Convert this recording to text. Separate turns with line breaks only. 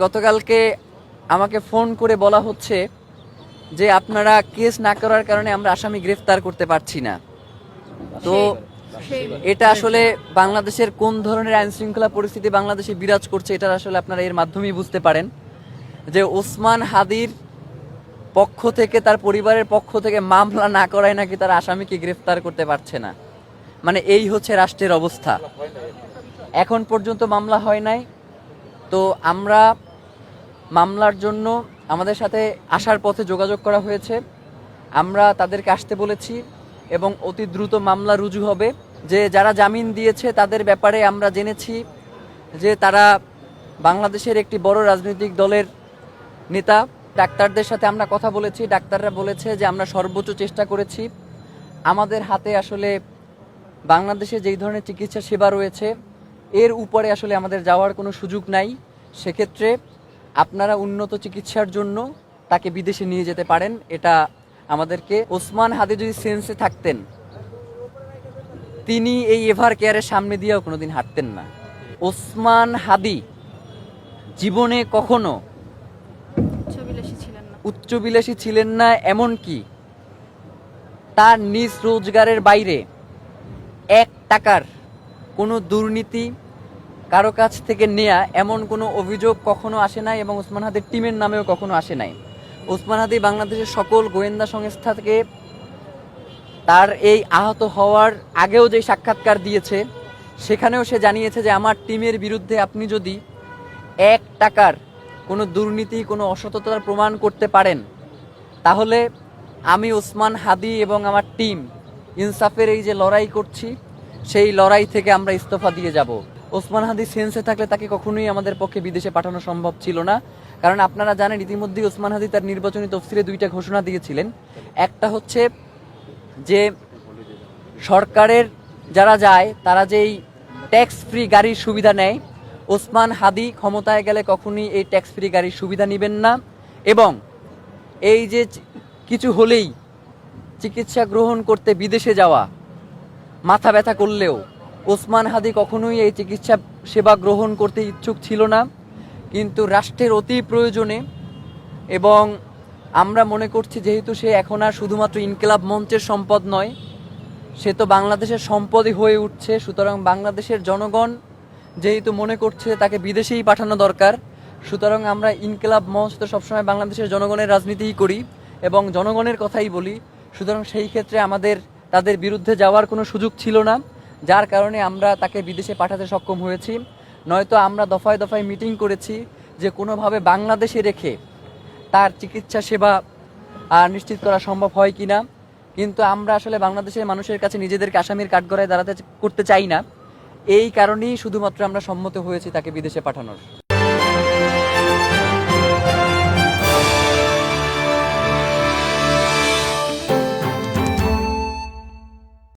গতকালকে আমাকে ফোন করে বলা হচ্ছে যে আপনারা কেস না করার কারণে আমরা আসামি গ্রেফতার করতে পারছি না। তো এটা আসলে বাংলাদেশের কোন ধরনের আইন শৃঙ্খলা পরিস্থিতি বাংলাদেশে বিরাজ করছে এটা আসলে আপনারা এর মাধ্যমেই বুঝতে পারেন। যে ওসমান হাদির পক্ষ থেকে তার পরিবারের পক্ষ থেকে মামলা না করায় নাকি তার আসামিকে গ্রেফতার করতে পারছে না। মানে এই হচ্ছে রাষ্ট্রের অবস্থা। এখন পর্যন্ত মামলা হয় নাই। তো আমরা মামলার জন্য আমাদের সাথে আসার পথে যোগাযোগ করা হয়েছে। আমরা তাদেরকে আসতে বলেছি এবং অতি দ্রুত মামলা রুজু হবে। যে যারা জামিন দিয়েছে তাদের ব্যাপারে আমরা জেনেছি যে তারা বাংলাদেশের একটি বড় রাজনৈতিক দলের নেতা। ডাক্তারদের সাথে আমরা কথা বলেছি। ডাক্তাররা বলেছে যে আমরা সর্বোচ্চ চেষ্টা করেছি। আমাদের হাতে আসলে বাংলাদেশে যেই ধরনের চিকিৎসা সেবা রয়েছে, এর উপরে আসলে আমাদের যাওয়ার কোনো সুযোগ নাই। সেক্ষেত্রে আপনারা উন্নত চিকিৎসার জন্য তাকে বিদেশে নিয়ে যেতে পারেন। এটা আমাদেরকে ওসমান হাদি যদি সেন্সে থাকতেন তিনি এই এভার কেয়ারের সামনে দিয়েও কোনোদিন হাঁটতেন না। ওসমান হাদি জীবনে কখনো
উচ্চবিলাসী ছিলেন না।
উচ্চবিলাসী ছিলেন না এমন কি তার নিজ রোজগারের বাইরে এক টাকার কোনো দুর্নীতি কারও কাছ থেকে নেয়া এমন কোনো অভিযোগ কখনো আসে নাই এবং ওসমান হাদির টিমের নামেও কখনো আসে নাই। ওসমান হাদি বাংলাদেশের সকল গোয়েন্দা সংস্থা থেকে তার এই আহত হওয়ার আগেও যে সাক্ষাৎকার দিয়েছে, সেখানেও সে জানিয়েছে যে আমার টিমের বিরুদ্ধে আপনি যদি এক টাকার কোনো দুর্নীতি, কোনো অসততার প্রমাণ করতে পারেন, তাহলে আমি ওসমান হাদি এবং আমার টিম ইনসাফের এই যে লড়াই করছি, সেই লড়াই থেকে আমরা ইস্তফা দিয়ে যাব। ওসমান হাদি সেন্সে থাকলে তাকে কখনোই আমাদের পক্ষে বিদেশে পাঠানো সম্ভব ছিল না। কারণ আপনারা জানেন, ইতিমধ্যেই ওসমান হাদি তার নির্বাচনী তফসিলে দুইটা ঘোষণা দিয়েছিলেন। একটা হচ্ছে যে সরকারের যারা যায়, তারা যেই ট্যাক্স ফ্রি গাড়ির সুবিধা নেয়, ওসমান হাদি ক্ষমতায় গেলে কখনই এই ট্যাক্স ফ্রি গাড়ির সুবিধা নেবেন না। এবং এই যে কিছু হলেই চিকিৎসা গ্রহণ করতে বিদেশে যাওয়া, মাথা ব্যথা করলেও ওসমান হাদি কখনোই এই চিকিৎসা সেবা গ্রহণ করতে ইচ্ছুক ছিল না। কিন্তু রাষ্ট্রের অতি প্রয়োজনে এবং আমরা মনে করছি যেহেতু সে এখন আর শুধুমাত্র ইনকিলাব মঞ্চের সম্পদ নয়, সে তো বাংলাদেশের সম্পদই হয়ে উঠছে। সুতরাং বাংলাদেশের জনগণ যেহেতু মনে করছে তাকে বিদেশেই পাঠানো দরকার, সুতরাং আমরা ইনকিলাব মঞ্চ তো সবসময় বাংলাদেশের জনগণের রাজনীতিই করি এবং জনগণের কথাই বলি। সুতরাং সেই ক্ষেত্রে আমাদের, তাদের বিরুদ্ধে যাওয়ার কোনো সুযোগ ছিল না। যার কারণে আমরা তাকে বিদেশে পাঠাতে সক্ষম হয়েছি। নয়তো আমরা দফায় দফায় মিটিং করেছি যে কোনোভাবে বাংলাদেশে রেখে তার চিকিৎসা সেবা আর নিশ্চিত করা সম্ভব হয় কি না কিন্তু আমরা আসলে বাংলাদেশের মানুষের কাছে নিজেদেরকে আসামির কাঠগড়ায় দাঁড়াতে করতে চাই না। এই কারণেই শুধুমাত্র আমরা সম্মত হয়েছি তাকে বিদেশে পাঠানোর।